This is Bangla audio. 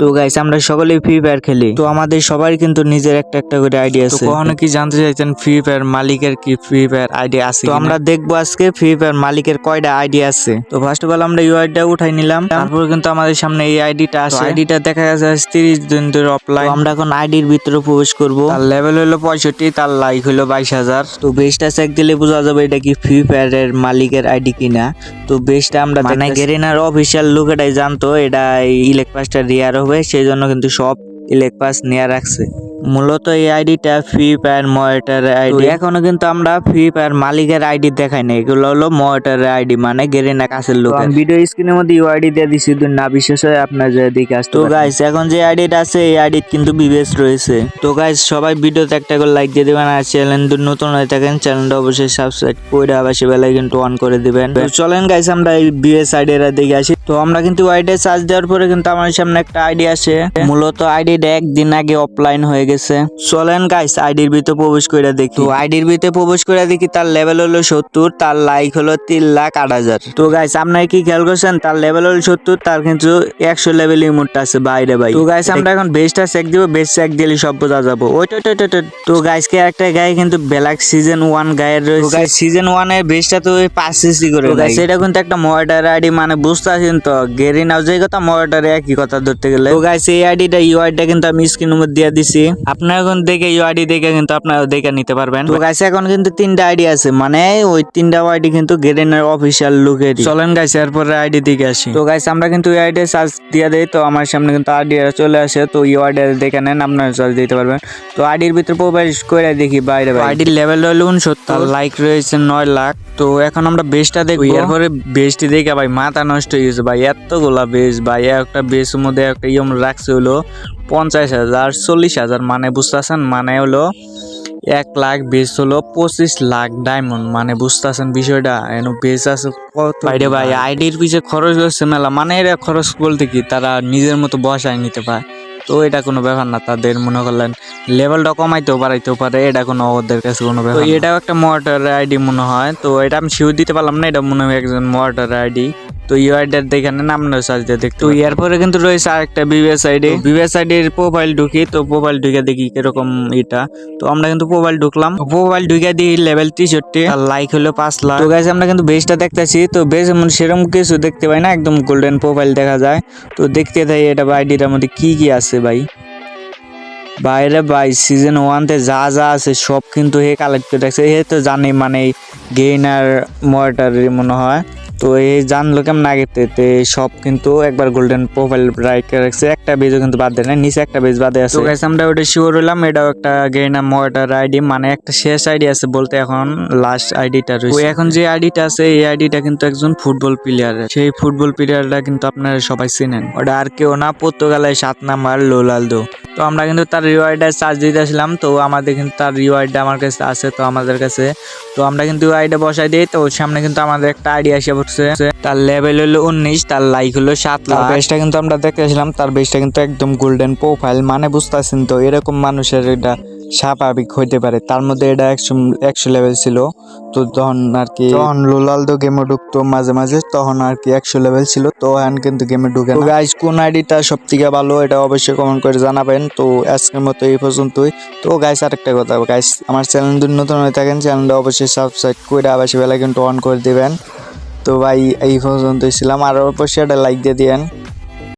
তো গাইস আমরা সকলেই ফ্রি ফায়ার খেলি। তো আমাদের সবার কিন্তু নিজের একটা একটা করে আইডি আছে। কখনো কি জানতে চাইছেন ফ্রি ফায়ার মালিকের কি ফ্রি ফায়ার আইডি আছে তো আমরা দেখব আজকে ফ্রি ফায়ার মালিকের কয়টা আইডি আছে। তো ফার্স্ট অফ অল আমরা ইউ আইডিটা উঠাই নিলাম। তারপর কিন্তু আমাদের সামনে এই আইডিটা আছে। আইডিটা দেখা গেছে তিরিশ দিন ধরে অফলাইন আমরা এখন আইডির ভিতরে প্রবেশ করব। তার লেভেল হলো পঁয়ষট্টি তার লাইক হলো বাইশ হাজার। তো বেসটা চেক দিলে বোঝা যাবে এটা কি ফ্রি ফায়ারের মালিকের আইডি কিনা। তো বেসটা আমরা মানে গেরিনার অফিসিয়াল লোক এটাই জানতো এটা ইলেক পাসটা রিয়ার হবে সেই জন্য কিন্তু সব ইলেকপাস নেওয়া রাখছে। মূলত এই আইডিটা ফ্রি ফায়ার ময়েটার আইডি। এখনও কিন্তু আমরা ফ্রি ফায়ার মালিকের আইডি দেখাই না এগুলো হলো ময়েটার আইডি মানে গেরিনা কাছের লোক ভিডিও স্ক্রিনের মধ্যে ইউ আইডি দিয়ে দিছি না বিশেষ হয় আপনার যে দিকে আসতো তো গাইস এখন যে আইডিটা আছে এই আইডি কিন্তু বিবেস রয়েছে। তো গাইস সবাই ভিডিওতে একটা করে লাইক দিয়ে দিবেন আর চ্যানেল নতুন হয়ে থাকেন চ্যানেলটা অবশ্যই সাবস্ক্রাইব করে আবার সে বেলায় কিন্তু অন করে দিবেন। তো চলেন গাইস আমরা এই বিএস আইডির দিকে আসি। তো আমরা কিন্তু আইডি চার্জ দেওয়ার পরে কিন্তু আমার সামনে একটা আইডি আসে। মূলত আইডিটা একদিন আগে অফলাইন হয়ে গেছে। চলেন গাইস আইডির ভিতরে প্রবেশ করে দেখি। তো আইডির ভিতরে প্রবেশ করে দেখি তার লেভেল হলো সত্তর তার লাইক হলো তিন লাখ আট হাজার। তো গাইস আপনারা কি খেয়াল করছেন? তার লেভেল হলো সত্তর তার কিন্তু একশো লেভেল ইমোটটা আছে বাইরে ভাই। তো গাইস আমরা এখন বেস্টটা চেক দিব বেস্ট চেক দিলে সব বোঝা যাব। ওইটা ওইটা। তো গাইস কে একটা গায়ে কিন্তু ব্ল্যাক সিজন ওয়ান গায়ের রয়েছে। গাইস সিজন ওয়ানের বেস্টটা তো ওই পাঁচ সিসি করে গাইস এটা কিন্তু একটা মডার আইডি মানে বুঝতে পারছেন তো? গেরি নাও যে কথা মডার একই কথা ধরতে গেলে। তো গাইস এই আইডিটা ইউ আইডিটা কিন্তু আমি স্ক্রিনের মধ্যে দিয়ে দিছি। আপনারা এখন দেখে ইউ আইডি দেখে কিন্তু আপনারা দেখে নিতে পারবেন। তো গাইস এখন কিন্তু তিনটা আইডি আছে মানে ওই তিনটা আইডি কিন্তু গেরিনার অফিসিয়াল লুকের চলেন গাইস এরপরে আইডি দিকে আসি। তো গাইস আমরা কিন্তু এই আইডি সার্চ দিয়ে দেই তো আমার সামনে কিন্তু আইডি চলে আসে তো ইউ আইডি দেখে নেন আপনারা সার্চ দিতে পারবেন। তো আইডির ভিতরে প্রবেশ করে দেখি বাইরে আইডির লেভেল হলো উনসত্তর লাইক রয়েছে নয় লাখ। তো এখন আমরা বেসটা দেখব। এরপরে বেসটি দেখে ভাই মাথা নষ্ট হয়ে গেছে ভাই এতগুলা বেস ভাই একটা বেসের মধ্যে একটা ইয়ম রাখছে হলো। পঞ্চাশ হাজার চল্লিশ হাজার মানে বুঝতেছেন? মানে হলো এক লাখ বেস হলো পঁচিশ লাখ ডায়মন্ড মানে বুঝতেছেন বিষয়টা? এন বেস আছে কত বাইরে ভাই আইডির পিছে খরচ হচ্ছে মেলা। মানে এরা খরচ বলতে কি তারা নিজের মতো বসায় নিতে পারে। তো এটা কোনো ব্যাপার না তাদের মনে করলেন লেভেলটা কমাইতেও বাড়াইতেও পারে এটা কোনো ওদের কাছে কোনো ব্যাপার এটাও একটা মোটর আইডি মনে হয়। তো এটা আমি শিও দিতে পারলাম না এটা মনে হয় একজন মোটর আইডি তো ইউআইডার দেখানে নাম নয় সার্চ দিয়ে দেখতে তো এরপরে কিন্তু রয়েছে আরেকটা বিবিএস আইডি বিবিএস আইডির প্রোফাইল ঢুকি তো প্রোফাইল ঢুকে দেখি কীরকম এটা। তো আমরা কিন্তু প্রোফাইল ঢুকলাম। প্রোফাইল ঢুকে দিই লেভেল তেষট্টি আর লাইক হলো পাঁচ লাখ। তো গাইস আমরা কিন্তু বেসটা দেখতেছি তো বেশ এমন সেরকম কিছু দেখতে পাই না একদম গোল্ডেন প্রোফাইল দেখা যায়। তো দেখতে থাই এটা আইডিটার মধ্যে কি কি আছে ভাই? বাইরে ভাই সিজন ওয়ানতে যা যা আছে সব কিন্তু হে কালেক্ট করে রাখছে। হে তো জানে মানে গেইনার মর্টার মনে হয়। তো এই জানলো কেমন আগে তে সব কিন্তু একবার গোল্ডেন প্রোফাইল রাইট রাখছে। একটা বেজও কিন্তু বাদ দেয় না নিচে একটা বেজ বাদে আছে। তো guys, আমরা ওটা শিওর হলাম এটাও একটা গেইনার মর্টার আইডি মানে একটা শেষ আইডি আছে বলতে এখন লাস্ট আইডিটা রয়েছে। এখন যে আইডিটা আছে এই আইডিটা কিন্তু একজন ফুটবল প্লেয়ার সেই ফুটবল প্লেয়ারটা কিন্তু আপনারা সবাই চেনেন। ওটা আর কেউ না পর্তুগালের সাত নাম্বার লোলালদো তো আমরা কিন্তু তার রিওয়ার্ডে চার্জ দিতেছিলাম, তো আমাদের কিন্তু তার রিওয়ার্ডটা আমার কাছে আছে, তো আমাদের কাছে তো আমরা কিন্তু আইডিয়া বসাই দিই তো সামনে কিন্তু আমাদের একটা আইডিয়া এসে পড়ছে তার লেভেল হলো উনিশ তার লাইক হলো সাত লাখ। বেসটা কিন্তু আমরা দেখতে আসলাম তার বেসটা কিন্তু একদম গোল্ডেন প্রোফাইল মানে বুঝতেছেন তো এরকম মানুষের এটা স্বাভাবিক হইতে পারে। তার মধ্যে এটা একশো একশো লেভেল ছিল তো তখন আর কি তখন রোনালদো গেমে ঢুকতো মাঝে মাঝে তখন আর কি একশো লেভেল ছিল তো এখন কিন্তু গেমে ঢুকে তো গাইজ কোন আইডিটা সব থেকে ভালো এটা অবশ্যই কমেন্ট করে জানাবেন। তো আজকের মতো এই পর্যন্তই। তো গাইস আরেকটা কথা গাইস আমার চ্যানেল যদি নতুন হয়ে থাকেন চ্যানেলটা অবশ্যই সাবস্ক্রাইব করে আবার বেলা কিন্তু অন করে দিবেন। তো ভাই, এই পর্যন্তই ছিলাম। আর অবশ্যই একটা লাইক দিয়ে দিবেন